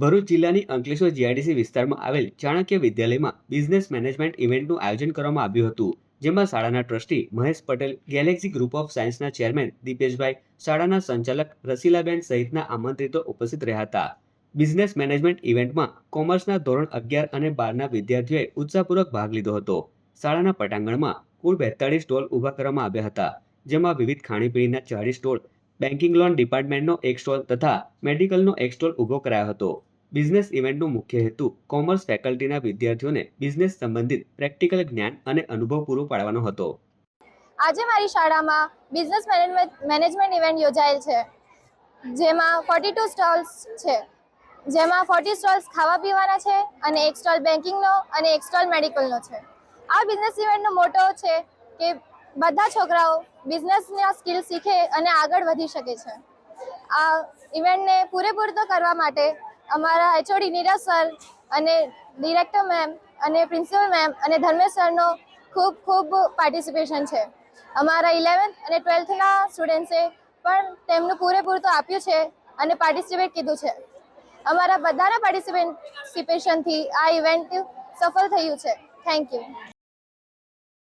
ભરૂચ જિલ્લાની અંકલેશ્વર જીઆઈડીસી વિસ્તારમાં આવેલ ચાણક્ય વિદ્યાલયમાં બિઝનેસ મેનેજમેન્ટ ઇવેન્ટનું આયોજન કરવામાં આવ્યું હતું, જેમાં શાળાના trustee Mahesh Patel, Galaxy group of સાયન્સના ચેરમેન દીપેશભાઈ, શાળાના સંચાલક રસીલાબેન સહિતના આમંત્રિતો ઉપસ્થિત રહ્યા હતા. બિઝનેસ મેનેજમેન્ટ ઇવેન્ટમાં કોમર્સના ધોરણ અગિયાર અને બારના વિદ્યાર્થીઓએ ઉત્સાહપૂર્વક ભાગ લીધો હતો. શાળાના પટાંગણમાં કુલ બેતાળીસ સ્ટોલ ઊભા કરવામાં આવ્યા હતા, જેમાં વિવિધ ખાણીપીણીના ચાળીસ સ્ટોલ બેન્કિંગ લોન ડિપાર્ટમેન્ટનો એક સ્ટોલ તથા મેડિકલનો એક સ્ટોલ ઊભો કરાયો હતો. બિઝનેસ ઇવેન્ટનો મુખ્ય હેતુ કોમર્સ ફેકલ્ટીના વિદ્યાર્થીઓને બિઝનેસ સંબંધિત પ્રેક્ટિકલ જ્ઞાન અને અનુભવ પૂરો પાડવાનો હતો. આજે મારી શાળામાં બિઝનેસ મેનેજમેન્ટ ઇવેન્ટ યોજાયેલ છે. જેમાં ફોર્ટી ટુ સ્ટોલ્સ છે. જેમાં ફોર્ટી સ્ટોલ્સ ખાવા પીવાના છે અને એક સ્ટોલ બેન્કિંગનો અને એક સ્ટોલ મેડિકલનો છે. આ બિઝનેસ ઇવેન્ટનો મોટો છે કે બધા છોકરાઓ બિઝનેસના સ્કિલ શીખે અને આગળ વધી શકે છે. આ ઇવેન્ટને પૂરેપૂર તો કરવા માટે અમારા એચઓડી નીરજ સર અને ડિરેક્ટર મેમ અને પ્રિન્સિપલ મેમ અને ધર્મેશ સરનો ખૂબ ખૂબ પાર્ટિસિપેશન છે. અમારા ઇલેવન્થ અને ટ્વેલ્થના સ્ટુડન્ટ્સે પણ તેમનું પૂરેપૂરતું આપ્યું છે અને પાર્ટિસિપેટ કીધું છે. અમારા બધાના પાર્ટિસિપેશનથી આ ઇવેન્ટ સફળ થયું છે. Thank you